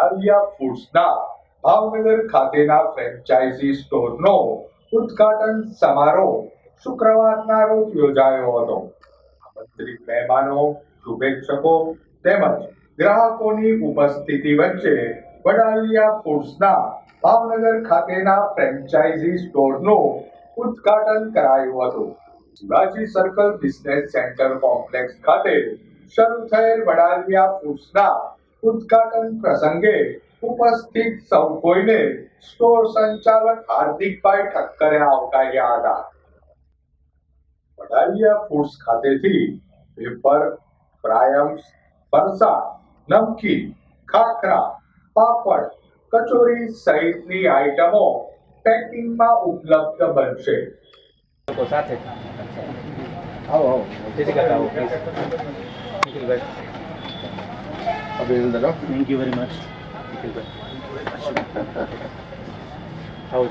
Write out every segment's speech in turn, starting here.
આલિયા ફૂડ્સના ભાવનગર ખાતેના ફ્રેન્ચાઇઝી સ્ટોરનો ઉદ્ઘાટન સમારોહ શુક્રવારના રોજ યોજાયો હતો. આમંત્રિત મહેમાનો, શુભેચ્છકો તેમજ ગ્રાહકોની ઉપસ્થિતિ વચ્ચે વડાલિયા ફૂડ્સના ભાવનગર ખાતેના ફ્રેન્ચાઇઝી સ્ટોરનું ઉદ્ઘાટન કરાયું હતું. Shivaji circle business centre complex ખાતે શરૂ થયેલ વડાલિયા ફૂડ્સના ઉદ્ઘાટન પ્રસંગે ઉપસ્થિત સૌ કોઈને સ્ટોર સંચાલક હાર્દિકભાઈ ઠક્કરે આવકાર્યા હતા. વડાલિયા ફૂડ્સ ખાતેથી વેફર પ્રાયમ્સ ફરસા, નમકીન, ખાખરા, પાપડ, કચોરી સહિતની આઇટમો પેકિંગમાં ઉપલબ્ધ બનશે. સાથે આવો આવો. જેથી કરતા આવો અભિનંદન થેન્ક યુ વેરી મચ આવો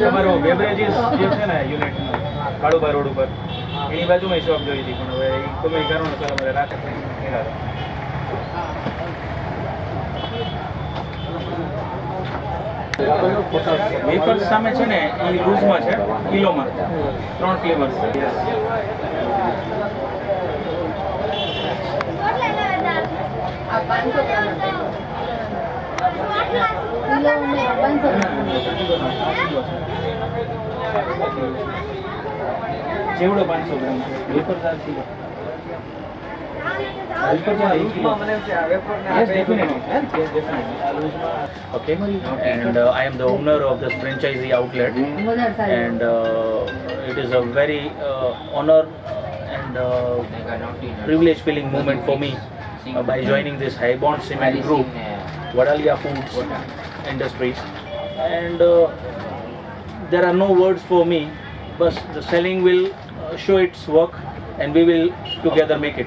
તમારો બેવરેજીસ જે છે ને યુનિટ કાળુબા રોડ ઉપર એની બાજુમાં શોપ જોઈ હતી પણ હવે એ કારણોસર અમારે એના વેફર્સ સામે છે ને એ લૂઝમાં છે, કિલોમાં. ત્રણ ફ્લેવર્સ આ પાંચસો ગ્રામ વેફર ચાર kilo. Yes, definitely. Yes, definitely. Okay. And uh, I am the owner of this franchisee outlet, and uh, it is a very uh, honor and uh, privilege feeling moment for me uh, by joining this Highborn Cement Group, Wadalia Foods Industries, and uh, there are no words for me, but the selling will uh, show its work, and we will together make it.